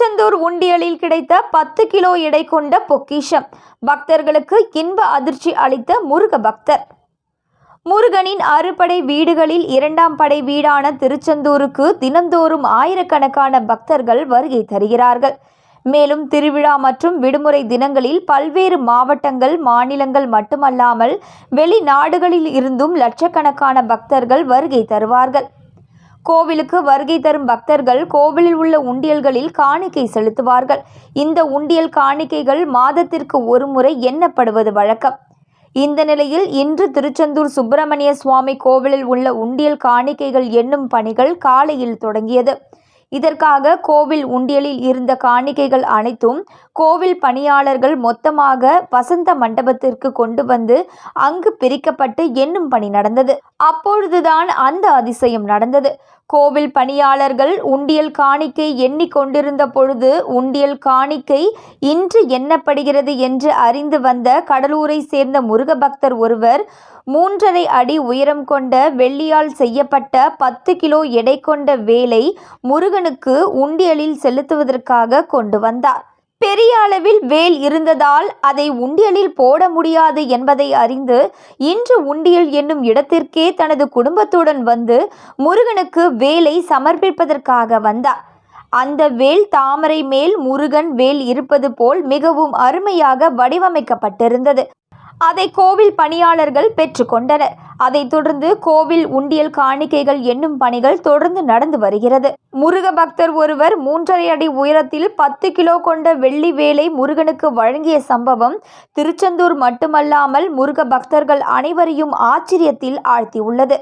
திருச்செந்தூர் உண்டியலில் கிடைத்த பத்து கிலோ எடை கொண்ட பொக்கிஷம். பக்தர்களுக்கு இன்ப அதிர்ச்சி அளித்த முருக பக்தர். முருகனின் அறுபடை வீடுகளில் இரண்டாம் படை வீடான திருச்செந்தூருக்கு தினந்தோறும் ஆயிரக்கணக்கான பக்தர்கள் வருகை தருகிறார்கள். மேலும் திருவிழா மற்றும் விடுமுறை தினங்களில் பல்வேறு மாவட்டங்கள் மாநிலங்கள் மட்டுமல்லாமல் வெளிநாடுகளில் இருந்தும் லட்சக்கணக்கான பக்தர்கள் வருகை தருவார்கள். கோவிலுக்கு வருகை தரும் பக்தர்கள் கோவிலில் உள்ள உண்டியல்களில் காணிக்கை செலுத்துவார்கள். இந்த உண்டியல் காணிக்கைகள் மாதத்திற்கு ஒரு முறை எண்ணப்படுவது வழக்கம். இந்த நிலையில் இன்று திருச்செந்தூர் சுப்பிரமணிய சுவாமி கோவிலில் உள்ள உண்டியல் காணிக்கைகள் எண்ணும் பணிகள் காலையில் தொடங்கியது. இதற்காக கோவில் உண்டியலில் இருந்த காணிக்கைகள் அனைத்தும் கோவில் பணியாளர்கள் மொத்தமாக வசந்த மண்டபத்திற்கு கொண்டு வந்து அங்கு பிரிக்கப்பட்டு எண்ணும் பணி நடந்தது. அப்பொழுதுதான் அந்த அதிசயம் நடந்தது. கோவில் பணியாளர்கள் உண்டியல் காணிக்கை எண்ணிக்கொண்டிருந்த பொழுது உண்டியல் காணிக்கை இன்று எண்ணப்படுகிறது என்று அறிந்து வந்த கடலூரை சேர்ந்த முருக பக்தர் ஒருவர் மூன்றரை அடி உயரம் கொண்ட வெள்ளியால் செய்யப்பட்ட பத்து கிலோ எடை கொண்ட வேலை முருகனுக்கு உண்டியலில் செலுத்துவதற்காக கொண்டு வந்தார். பெரிய அளவில் வேல் இருந்ததால் அதை உண்டியலில் போட முடியாது என்பதை அறிந்து இன்று உண்டியல் என்னும் இடத்திற்கே தனது குடும்பத்துடன் வந்து முருகனுக்கு வேலை சமர்ப்பிப்பதற்காக வந்தார். அந்த வேல் தாமரை மேல் முருகன் வேல் இருப்பது போல் மிகவும் அருமையாக வடிவமைக்கப்பட்டிருந்தது. அதை கோவில் பணியாளர்கள் பெற்றுக்கொண்டனர். அதைத் தொடர்ந்து கோவில் உண்டியல் காணிக்கைகள் எண்ணும் பணிகள் தொடர்ந்து நடந்து வருகிறது. முருக பக்தர் ஒருவர் மூன்றரை அடி உயரத்தில் பத்து கிலோ கொண்ட வெள்ளி வேலை முருகனுக்கு வழங்கிய சம்பவம் திருச்செந்தூர் மட்டுமல்லாமல் முருக பக்தர்கள் அனைவரையும் ஆச்சரியத்தில் ஆழ்த்தியுள்ளது.